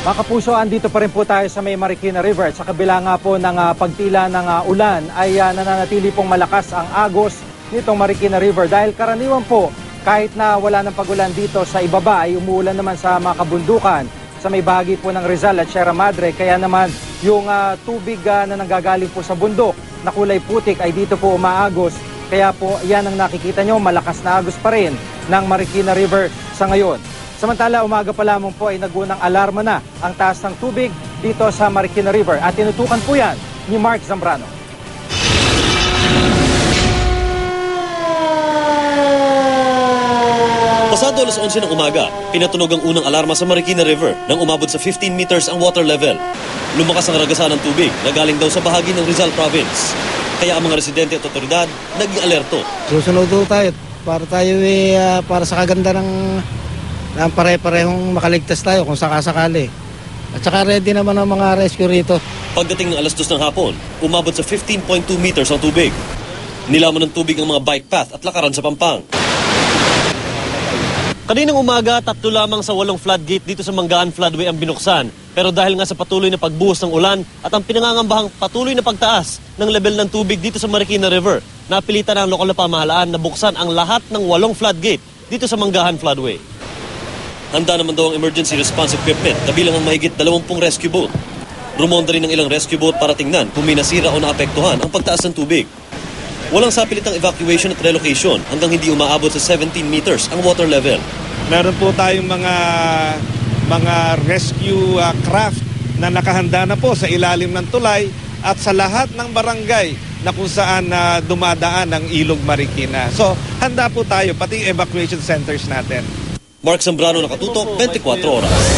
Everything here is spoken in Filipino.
Mga kapuso, andito pa rin po tayo sa may Marikina River. Sa kabila nga po ng ah, pagtila ng ah, ulan ay ah, nananatili pong malakas ang agos nitong Marikina River. Dahil karaniwan po, kahit na wala ng pagulan dito sa ibaba ay umuulan naman sa mga kabundukan sa may bahagi po ng Rizal at Sierra Madre. Kaya naman yung ah, tubig ah, na nanggagaling po sa bundok na kulay putik ay dito po umaagos. Kaya po yan ang nakikita nyo, malakas na agos pa rin ng Marikina River sa ngayon. Samantala, umaga pa lamang po ay nagunang alarma na ang taas ng tubig dito sa Marikina River at tinutukan po yan ni Mark Zambrano. Pasado alas 11 ng umaga, pinatunog ang unang alarma sa Marikina River nang umabot sa 15 meters ang water level. Lumakas ang ragasan ng tubig na galing daw sa bahagi ng Rizal Province. Kaya ang mga residente at otoridad naging alerto. Susunod tayo para tayo eh, ah, para sa kaganda ng, ng pare-parehong makaligtas tayo kung sakasakali. At saka ready naman ang mga rescue rito. Pagdating ng alas 2 ng hapon, umabot sa 15.2 meters ang tubig. Nilamon ng tubig ang mga bike path at lakaran sa Pampang. Kaninang umaga, tatlo lamang sa walong floodgate dito sa Manggaan Floodway ang binuksan. Pero dahil nga sa patuloy na pagbuhos ng ulan at ang pinangangambahang patuloy na pagtaas ng level ng tubig dito sa Marikina River, napilitan ng lokal na pamahalaan na buksan ang lahat ng walong floodgate dito sa Manggahan Floodway. Handa naman daw ang emergency response equipment kabilang ang mahigit 20 rescue boat. Rumonda rin ng ilang rescue boat para tingnan kung may nasira o naapektuhan ang pagtaas ng tubig. Walang sapilitang evacuation at relocation hanggang hindi umaabot sa 17 meters ang water level. Meron po tayong mga mga rescue uh, craft na nakahanda na po sa ilalim ng tulay at sa lahat ng barangay na kung saan na dumadaan ang Ilog Marikina. So, handa po tayo, pati evacuation centers natin. Mark Zambrano nakatutok, 24 oras.